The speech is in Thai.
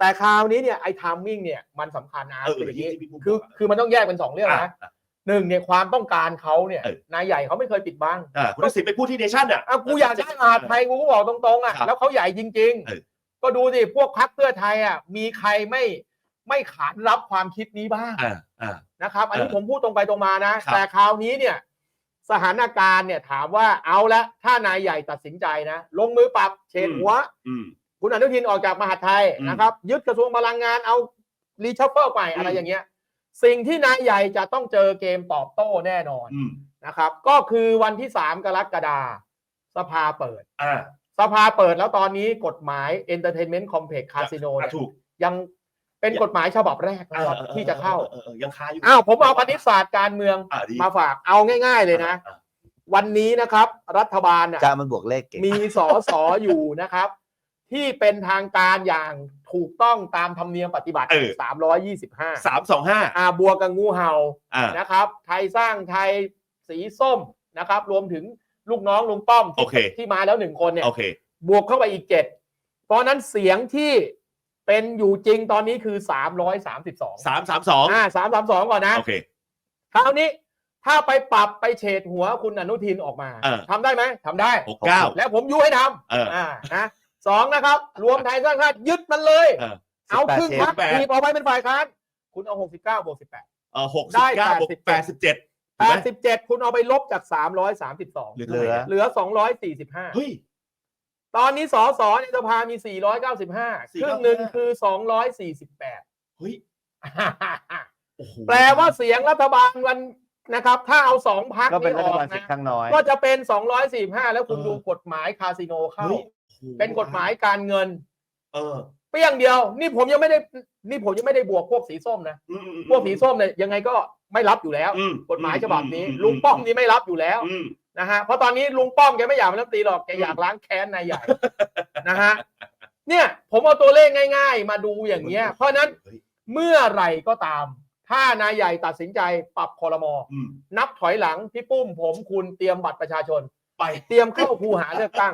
แต่คราวนี้เนี่ยไอ้ทามมิ่งเนี่ยมันสำคัญนะเออคืออย่างนี้ที่พี่ปุ้มคือบอกอะคือมันต้องแยกเป็นสองเรื่องอะนะหนึ่งเนี่ยความต้องการเขาเนี่ยเออ นายใหญ่เขาไม่เคยปิดบังอ่าคุณทักษิณไปพูดที่เนชั่นอะ อะกูอยากได้มหาดไทยกูก็บอกตรงๆอะครับแล้วเขาใหญ่จริง เออ ๆ ก็ดูสิพวกพักเพื่อไทยอะมีใครไม่ไม่ขานรับความคิดนี้บ้าง อ่าอ่า นะครับอันนี้เออผมพูดตรงไปตรงมานะ ครับแต่คราวนี้เนี่ยสถานการณ์เนี่ยถามว่าเอาละถ้านายใหญ่ตัดสินใจนะ ลงมือปรับเฉดหัว อืม คุณอนุทินออกจากมหาดไทยอืมนะครับ ยึดกระทรวงพลังงานเอารีชัฟเฟิลไปอะไรอืมอย่างเงี้ย สิ่งที่นายใหญ่จะต้องเจอเกมตอบโต้แน่นอนอืมนะครับ ก็คือวันที่3กรกฎาสภาเปิดอ่าสภาเปิดแล้วตอนนี้กฎหมาย Entertainment Complex Casino อะเนี่ยถูกยังเป็นกฎหมายฉบับแรกนะครับออออที่จะเข้าออออยังคาอยู่อ้าวผมเอาคณิตศาสตร์การเมืองอ่าดีมาฝากเอาง่าย ๆ เลยนะอ่าวันนี้นะครับ รัฐบาลน่ะจามันบวกเลขเก่งมีสอสออยู่นะครับ ที่เป็นทางการอย่างถูกต้องตามธรรมเนียมปฏิบัติ เออ 325 สามสองห้า อาบวกกับงูเห่าอ่านะครับ ไทยสร้างไทยสีส้มนะครับ รวมถึงลูกน้องลุงป้อมโอเค ที่มาแล้วหนึ่งคนเนี่ย โอเค บวกเข้าไปอีกเจ็ดเพราะฉะนั้นเสียงที่เป็นอยู่จริงตอนนี้คือ 332 สามสามสองอ่า332 ก่อนนะ โอเค คราวนี้ถ้าไปปรับไปเฉดหัวคุณอนุทินออกมาเออ ทำได้ไหมทำได้ หกเก้า แล้วผมยุให้ทเออำอ่านะ สองนะครับ รวมไทยสร้างชาติยึดมันเลย เออ เอาครึ่ง18พัก18ทีออกไปเป็นฝ่ายค้านคุณเอา69บวก18เออหกได้สิบเก้าบวก87แปดสิบเจ็ดถูกไหม87คุณเอาไปลบจาก332เหลือเหลือเหลือ245เฮ้ย ตอนนี้สอสอในสภามี495ครึ่งหนึ่งคือ248เฮ้ยโอ้โหแปลว่าเสียงรัฐบาลวันนะครับ ถ้าเอาสองพักก็เป็นนี้รัอฐอกบาลเสียงนะข้างน้อย ก็จะเป็น 245 แล้วคุณดูกฎหมายคาสิโนเข้า เฮ้ยโอ้โห เป็นกฎหมายการเงิน เออเปี้ยงเดียว นี่ผมยังไม่ได้ นี่ผมยังไม่ได้บวกพวกสีส้มนะอืมอืมอืมพวกสีส้มเนี่ยยังไงก็ไม่รับอยู่แล้ว อืมกฎหมายฉบับนี้อืมลุงป้อมนี่ไม่รับอยู่แล้วอืมนะฮะเพราะตอนนี้ลุงป้อมแกไม่อยากเป็นรัฐมนตรีหรอกแกอยากล้างแค้นนายใหญ่ นะฮะเนี่ย ผมเอาตัวเลขง่าย ๆ มาดูอย่างเงี้ย เพราะฉะนั้นเฮ้ยเมื่อไหร่ก็ตาม ถ้านายใหญ่ตัดสินใจปรับคอรมอ อืม นับถอยหลัง พี่ปุ้มผมคุณเตรียมบัตรประชาชน ไป เตรียมเข้าคูหาเลือกตั้ง